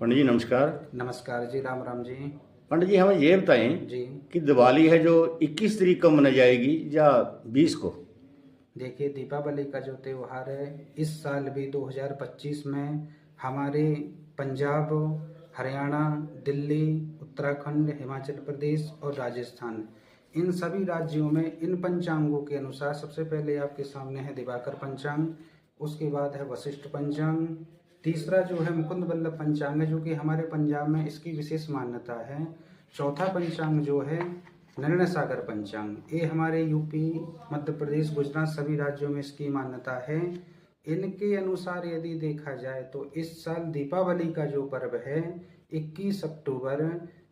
पंडित जी नमस्कार। नमस्कार जी राम राम जी। पंडित जी हमें ये बताएँ जी। कि दिवाली है जो 21 तारीख को मनाई जाएगी या 20 को? देखिए दीपावली का जो त्यौहार है इस साल भी 2025 में हमारे पंजाब हरियाणा दिल्ली उत्तराखंड हिमाचल प्रदेश और राजस्थान इन सभी राज्यों में इन पंचांगों के अनुसार सबसे पहले आपके सामने है दिवाकर पंचांग उसके बाद है वशिष्ठ पंचांग तीसरा जो है मुकुंद बल्लभ पंचांग जो कि हमारे पंजाब में इसकी विशेष मान्यता है। चौथा पंचांग जो है निर्णय सागर पंचांग। ये हमारे यूपी, मध्य प्रदेश, गुजरात सभी राज्यों में इसकी मान्यता है। इनके अनुसार यदि देखा जाए तो इस साल दीपावली का जो पर्व है 21 अक्टूबर,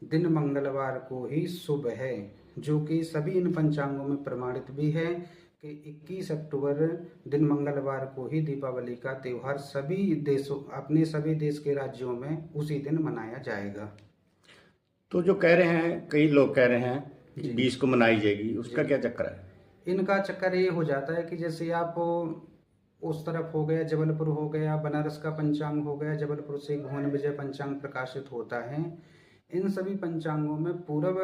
दिन मंगलवार को ही शुभ है, जो कि सभी इन पंचांगों में प्रमाणित भी है। कि 21 अक्टूबर दिन मंगलवार को ही दीपावली का त्यौहार सभी देशों अपने सभी देश के राज्यों में उसी दिन मनाया जाएगा। तो जो कह रहे हैं कई लोग कह रहे हैं 20 को मनाई जाएगी उसका क्या चक्कर है? इनका चक्कर ये हो जाता है कि जैसे आप उस तरफ़ हो गया जबलपुर हो गया बनारस का पंचांग हो गया जबलपुर से भुवन विजय पंचांग प्रकाशित होता है। इन सभी पंचांगों में पूर्व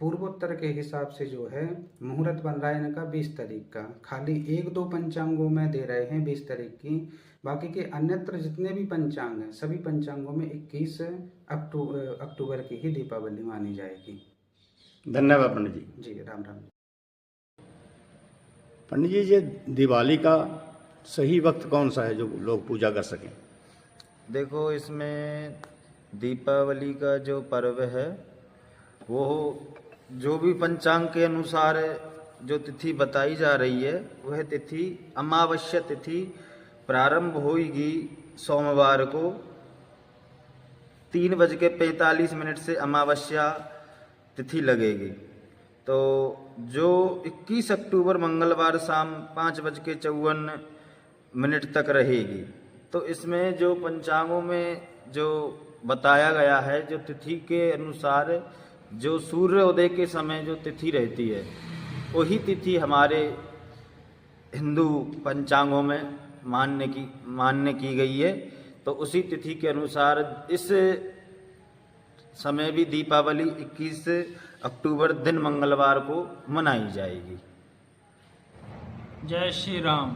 पूर्वोत्तर के हिसाब से जो है मुहूर्त बन रहा है इनका बीस तारीख का। खाली एक दो पंचांगों में दे रहे हैं बीस तारीख की। बाकी के अन्यत्र जितने भी पंचांग हैं सभी पंचांगों में इक्कीस अक्टूबर अक्टूबर की ही दीपावली मानी जाएगी। धन्यवाद पंडित जी। जी राम राम। पंडित जी ये दिवाली का सही वक्त कौन सा है जो लोग पूजा कर सकें? देखो इसमें दीपावली का जो पर्व है, वो जो भी पंचांग के अनुसार जो तिथि बताई जा रही है, वह तिथि, अमावस्या तिथि प्रारंभ होगी सोमवार को तीन बज के पैंतालीस मिनट से अमावस्या तिथि लगेगी। तो जो 21 अक्टूबर मंगलवार शाम पाँच बज के चौवन मिनट तक रहेगी। तो इसमें जो पंचांगों में जो बताया गया है जो तिथि के अनुसार जो सूर्योदय के समय जो तिथि रहती है वही तिथि हमारे हिंदू पंचांगों में मान्य की मान्य की गई है तो उसी तिथि के अनुसार इस समय भी दीपावली 21 अक्टूबर दिन मंगलवार को मनाई जाएगी ਜੈ ਸ਼੍ਰੀ ਰਾਮ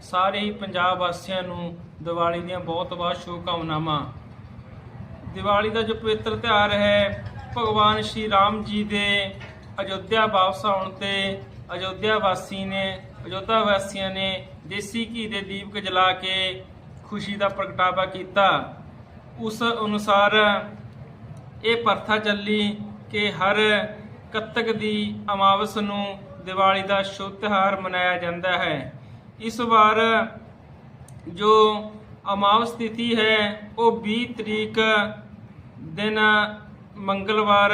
ਸਾਰੇ ਹੀ ਪੰਜਾਬ ਵਾਸੀਆਂ ਨੂੰ ਦੀਵਾਲੀ ਦੀਆਂ ਬਹੁਤ-ਬਹੁਤ ਸ਼ੁਭਕਾਮਨਾਵਾਂ ਦੀਵਾਲੀ ਦਾ ਜੋ ਪਵਿੱਤਰ ਤਿਉਹਾਰ ਹੈ, ਭਗਵਾਨ ਸ਼੍ਰੀ ਰਾਮ ਜੀ ਦੇ ਅਯੋਧਿਆ ਵਾਪਸ ਆਉਣ ਤੇ ਅਯੋਧਿਆ ਵਾਸੀ ਨੇ, ਅਯੋਧਿਆ ਵਾਸੀਆਂ ਨੇ ਦੇਸੀ ਘੀ ਦੇ ਦੀਪਕ ਜਲਾ ਕੇ ਖੁਸ਼ੀ ਦਾ ਪ੍ਰਗਟਾਵਾ ਕੀਤਾ। ਉਸ ਅਨੁਸਾਰ ਇਹ ਪ੍ਰਥਾ ਚੱਲੀ ਕਿ ਹਰ ਕੱਤਕ ਦੀ ਅਮਾਵਸ ਨੂੰ ਦੀਵਾਲੀ ਦਾ ਸ਼ੁਭ ਤਿਉਹਾਰ ਮਨਾਇਆ ਜਾਂਦਾ ਹੈ। ਇਸ ਵਾਰ ਜੋ ਅਮਾਵਸ ਤਿਥੀ ਹੈ, ਉਹ 20 ਤਰੀਕ ਦਿਨ ਮੰਗਲਵਾਰ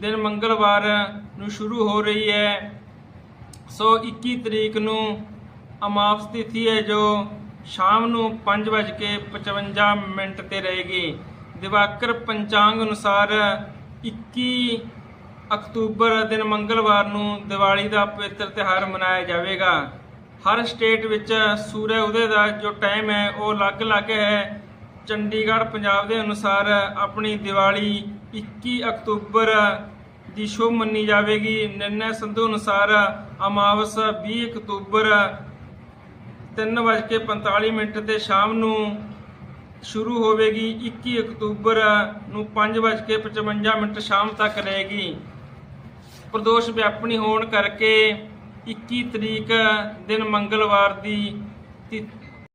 ਦਿਨ ਮੰਗਲਵਾਰ ਨੂੰ ਸ਼ੁਰੂ ਹੋ ਰਹੀ ਹੈ। ਸੋ 21 ਤਰੀਕ ਨੂੰ ਅਮਾਵਸ ਤਿਥੀ ਹੈ, ਜੋ ਸ਼ਾਮ ਨੂੰ 5:55 ਮਿੰਟ ਤੇ ਰਹੇਗੀ। ਦਿਵਾਕਰ ਪੰਚਾਂਗ ਅਨੁਸਾਰ 21 ਅਕਤੂਬਰ, ਦਿਨ ਮੰਗਲਵਾਰ ਨੂੰ ਦੀਵਾਲੀ ਦਾ ਪਵਿੱਤਰ ਤਿਉਹਾਰ ਮਨਾਇਆ ਜਾਵੇਗਾ। ਹਰ ਸਟੇਟ ਵਿੱਚ ਸੂਰਜ ਉਦੈ ਦਾ ਜੋ ਟਾਈਮ ਹੈ, ਉਹ ਅਲੱਗ-ਅਲੱਗ ਹੈ। ਚੰਡੀਗੜ੍ਹ ਪੰਜਾਬ ਦੇ ਅਨੁਸਾਰ ਆਪਣੀ ਦੀਵਾਲੀ 21 ਅਕਤੂਬਰ ਦੀ ਸ਼ੁਭ ਮੰਨੀ ਜਾਵੇਗੀ। ਨਿਰਣੈ ਸੰਧੂ ਅਨੁਸਾਰ ਅਮਾਵਸ 20 ਅਕਤੂਬਰ 3:45 ਮਿੰਟ ਤੇ ਸ਼ਾਮ ਨੂੰ ਸ਼ੁਰੂ ਹੋਵੇਗੀ। 21 ਅਕਤੂਬਰ ਨੂੰ 5:55 ਮਿੰਟ ਸ਼ਾਮ ਤੱਕ ਰਹੇਗੀ। ਪ੍ਰਦੋਸ਼ ਵਿਆਪਣੀ ਹੋਣ ਕਰਕੇ 21 ਤਰੀਕ ਦਿਨ ਮੰਗਲਵਾਰ ਦੀ